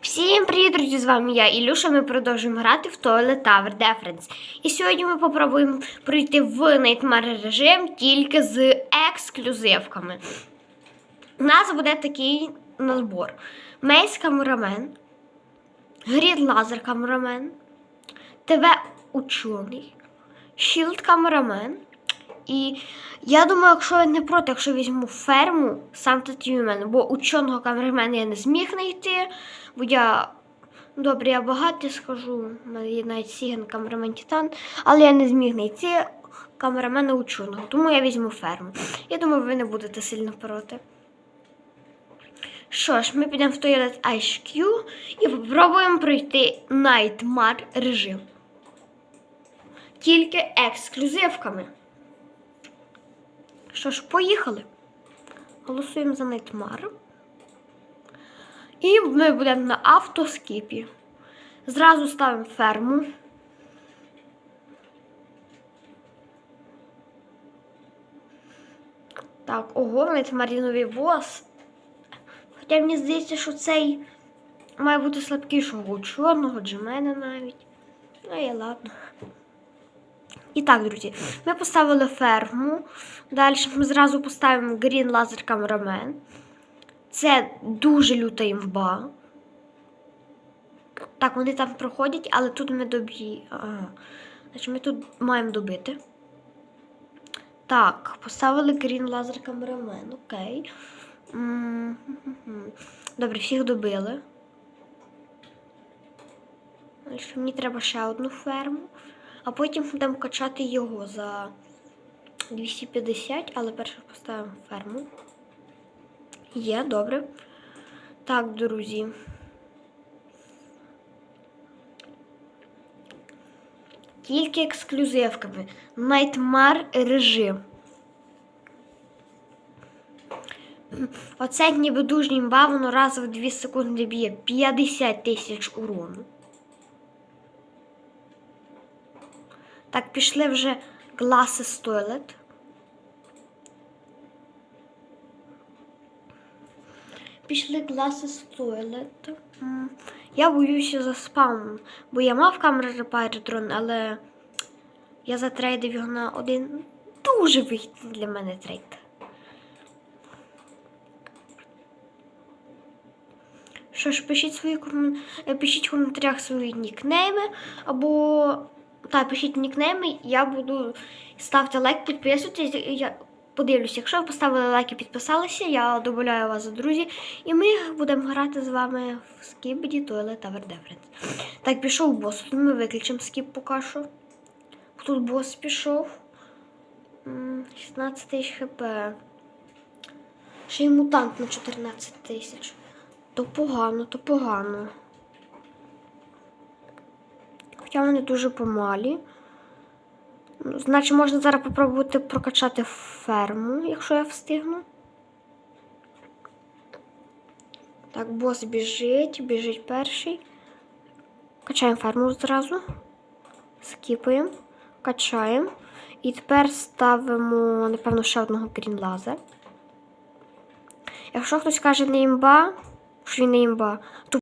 Всім привіт, друзі! З вами я, Ілюша. Ми продовжуємо грати в Toilet Tower Defense. І сьогодні ми попробуємо пройти в Nightmare режим тільки з ексклюзивками. У нас буде такий набор: Мейс камерамен, Грід лазер камерамен, ТВ учений, Shield камерамен. І я думаю, якщо я не проти, якщо візьму ферму Санта Тюмен, бо ученого камерамена я не зміг знайти, бо я добре, я багато скажу, у мене є навіть Сіган камерамен Титан, але я не зміг знайти камерамена ученого, тому я візьму ферму. Я думаю, ви не будете сильно проти. Що ж, ми підемо в Toilet HQ і попробуємо пройти Nightmare режим. Тільки ексклюзивками. Що ж, поїхали. Голосуємо за Найтмар. І ми будемо на автоскіпі. Зразу ставимо ферму. Так, ого, в Найтмарі бос. Хоча мені здається, що цей має бути слабкішого чорного, Джемена навіть. Ну і ладно. І так, друзі, ми поставили ферму. Далі ми зразу поставимо Green Laser Cameraman. Це дуже люта імба. Так, вони там проходять, але тут ми доб'ї. Значить, ми тут маємо добити. Так, поставили Green Laser Cameraman, окей. Добре, всіх добили. Мені треба ще одну ферму. А потім будемо качати його за 250, але перше поставимо ферму. Є, добре. Так, друзі. Тільки ексклюзивками. Nightmare режим. Оце ніби дуже імба, воно раз в 2 секунди б'є 50 тисяч урону. Так, пішли вже Glasses Toilet. Пішли Glasses Toilet. М, Я боюся за спам, бо я мав Repair Drone, але я затрейдив його на один дуже вигідний для мене трейд. Що ж, пишіть свої е, пишіть в коментарях свої нікнейми або так, пишіть нікнейми, я буду ставте лайк, підписуйтесь. Я подивлюся, якщо ви поставили лайк і підписалися, я додаю вас за друзі. І ми будемо грати з вами в Skibidi Toilet Tower Defense. Так, пішов бос. Ми виключимо скіп поки що. Тут бос пішов. 16 тисяч хп. Ще й мутант на 14 тисяч. То погано, то погано. Хоча вони дуже помалі. Ну, Значить, можна зараз попробувати прокачати ферму, якщо я встигну. Так, бос біжить, біжить перший. Качаємо ферму зразу. Скіпаємо, качаємо. І тепер ставимо, напевно, ще одного грінлаза. Якщо хтось каже не імба, що він не імба, то